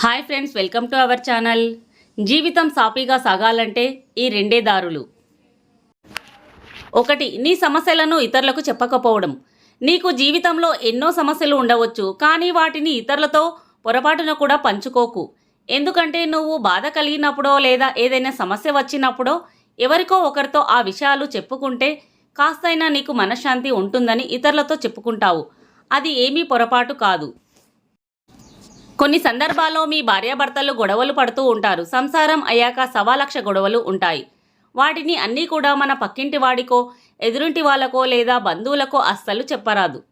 Hi friends welcome to our channel. జీవితం సాఫీగా సాగాలంటే ఈ రెండే దారులు. ఒకటి నీ సమస్యలను ఇతరులకు చెప్పకపోవడం. నీకు జీవితంలో ఎన్నో సమస్యలు ఉండవచ్చు కానీ వాటిని ఇతరులతో పొరపాటున కూడా పంచుకోకు. ఎందుకంటే నువ్వు బాధ కలిగినప్పుడో లేదా ఏదైనా సమస్య వచ్చినప్పుడో ఎవరికో ఒకరితో ఆ విషయాలు చెప్పుకుంటే కాస్తైనా నీకు మనశ్శాంతి ఉంటుందని ఇతరులతో చెప్పుకుంటావు. అది ఏమీ పొరపాటు కాదు. కొన్ని సందర్భాల్లో మీ భార్యాభర్తలు గొడవలు పడుతూ ఉంటారు. సంసారం అయ్యాక సవాలక్ష గొడవలు ఉంటాయి. వాటిని అన్నీ కూడా మన పక్కింటి వాడికో ఎదురింటి వాళ్ళకో లేదా బంధువులకో అస్సలు చెప్పరాదు.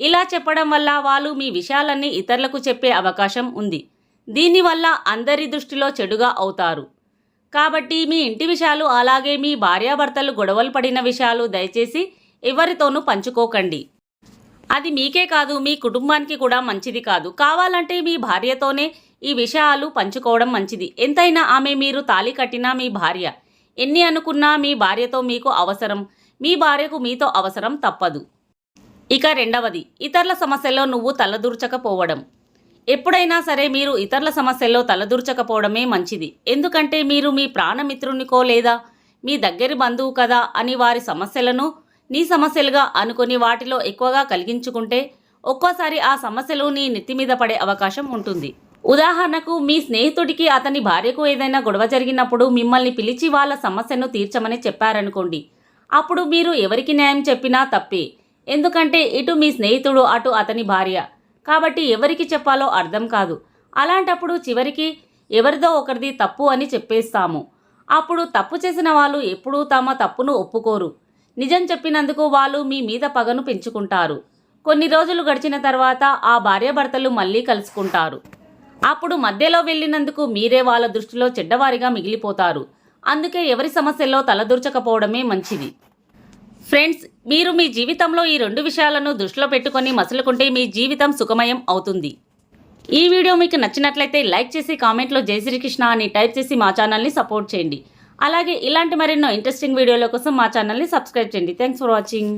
ఇలా చెప్పడం వల్ల వాళ్ళు మీ విషయాలన్నీ ఇతరులకు చెప్పే అవకాశం ఉంది. దీనివల్ల అందరి దృష్టిలో చెడుగా అవుతారు. కాబట్టి మీ ఇంటి విషయాలు అలాగే మీ భార్యాభర్తలు గొడవలు పడిన విషయాలు దయచేసి ఎవరితోనూ పంచుకోకండి. అది మీకే కాదు మీ కుటుంబానికి కూడా మంచిది కాదు. కావాలంటే మీ భార్యతోనే ఈ విషయాలు పంచుకోవడం మంచిది. ఎంతైనా ఆమె మీరు తాళి కట్టినా మీ భార్య. ఎన్ని అనుకున్నా మీ భార్యతో మీకు అవసరం. మీ భార్యకు మీతో అవసరం తప్పదు. ఇక రెండవది ఇతరుల సమస్యల్లో నువ్వు తలదూర్చకపోవడం. ఎప్పుడైనా సరే మీరు ఇతరుల సమస్యల్లో తలదూర్చకపోవడమే మంచిది. ఎందుకంటే మీరు మీ ప్రాణమిత్రునికో లేదా మీ దగ్గరి బంధువు కదా అని వారి సమస్యలను నీ సమస్యలుగా అనుకొని వాటిలో ఎక్కువగా కలిగించుకుంటే ఒక్కోసారి ఆ సమస్యలు నీ నెత్తి మీద పడే అవకాశం ఉంటుంది. ఉదాహరణకు మీ స్నేహితుడికి అతని భార్యకు ఏదైనా గొడవ జరిగినప్పుడు మిమ్మల్ని పిలిచి వాళ్ళ సమస్యను తీర్చమని చెప్పారనుకోండి. అప్పుడు మీరు ఎవరికి న్యాయం చెప్పినా తప్పే. ఎందుకంటే ఇటు మీ స్నేహితుడు అటు అతని భార్య. కాబట్టి ఎవరికి చెప్పాలో అర్థం కాదు. అలాంటప్పుడు చివరికి ఎవరిదో ఒకరిది తప్పు అని చెప్పేస్తాము. అప్పుడు తప్పు చేసిన వాళ్ళు ఎప్పుడూ తమ తప్పును ఒప్పుకోరు. నిజం చెప్పినందుకు వాళ్ళు మీ మీద పగను పెంచుకుంటారు. కొన్ని రోజులు గడిచిన తర్వాత ఆ భార్యాభర్తలు మళ్ళీ కలుసుకుంటారు. అప్పుడు మధ్యలో వెళ్ళినందుకు మీరే వాళ్ళ దృష్టిలో చెడ్డవారిగా మిగిలిపోతారు. అందుకే ఎవరి సమస్యల్లో తలదూర్చకపోవడమే మంచిది. ఫ్రెండ్స్ మీరు మీ జీవితంలో ఈ రెండు విషయాలను దృష్టిలో పెట్టుకొని మసులుకుంటే మీ జీవితం సుఖమయం అవుతుంది. ఈ వీడియో మీకు నచ్చినట్లయితే లైక్ చేసి కామెంట్లో జై శ్రీకృష్ణ అని టైప్ చేసి మా ఛానల్ని సపోర్ట్ చేయండి. అలాగే ఇలాంటి మరెన్నో ఇంట్రెస్టింగ్ వీడియోల కోసం మా ఛానల్ని సబ్స్క్రైబ్ చేయండి. Thanks for watching